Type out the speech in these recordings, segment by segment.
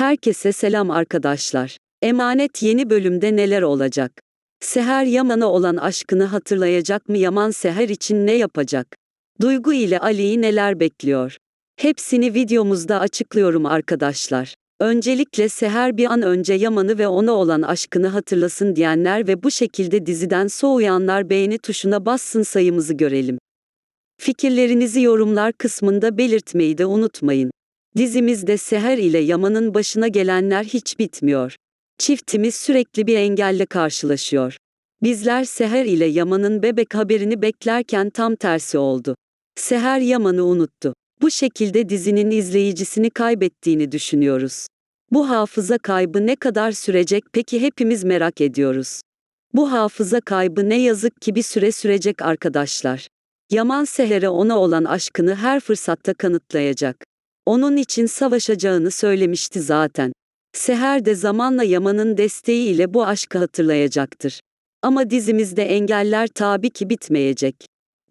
Herkese selam arkadaşlar. Emanet yeni bölümde neler olacak? Seher Yaman'a olan aşkını hatırlayacak mı Yaman Seher için ne yapacak? Duygu ile Ali'yi neler bekliyor? Hepsini videomuzda açıklıyorum arkadaşlar. Öncelikle Seher bir an önce Yaman'ı ve ona olan aşkını hatırlasın diyenler ve bu şekilde diziden soğuyanlar beğeni tuşuna bassın sayımızı görelim. Fikirlerinizi yorumlar kısmında belirtmeyi de unutmayın. Dizimizde Seher ile Yaman'ın başına gelenler hiç bitmiyor. Çiftimiz sürekli bir engelle karşılaşıyor. Bizler Seher ile Yaman'ın bebek haberini beklerken tam tersi oldu. Seher Yaman'ı unuttu. Bu şekilde dizinin izleyicisini kaybettiğini düşünüyoruz. Bu hafıza kaybı ne kadar sürecek peki hepimiz merak ediyoruz. Bu hafıza kaybı ne yazık ki bir süre sürecek arkadaşlar. Yaman Seher'e ona olan aşkını her fırsatta kanıtlayacak. Onun için savaşacağını söylemişti zaten. Seher de zamanla Yaman'ın desteğiyle bu aşkı hatırlayacaktır. Ama dizimizde engeller tabii ki bitmeyecek.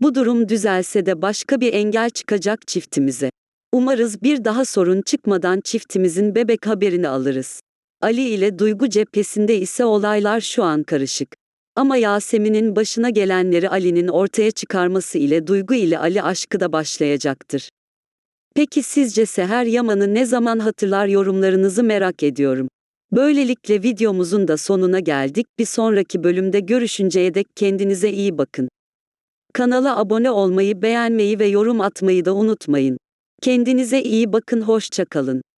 Bu durum düzelse de başka bir engel çıkacak çiftimize. Umarız bir daha sorun çıkmadan çiftimizin bebek haberini alırız. Ali ile Duygu cephesinde ise olaylar şu an karışık. Ama Yasemin'in başına gelenleri Ali'nin ortaya çıkarması ile Duygu ile Ali aşkı da başlayacaktır. Peki sizce Seher Yaman'ı ne zaman hatırlar yorumlarınızı merak ediyorum. Böylelikle videomuzun da sonuna geldik. Bir sonraki bölümde görüşünceye dek kendinize iyi bakın. Kanala abone olmayı, beğenmeyi ve yorum atmayı da unutmayın. Kendinize iyi bakın, hoşça kalın.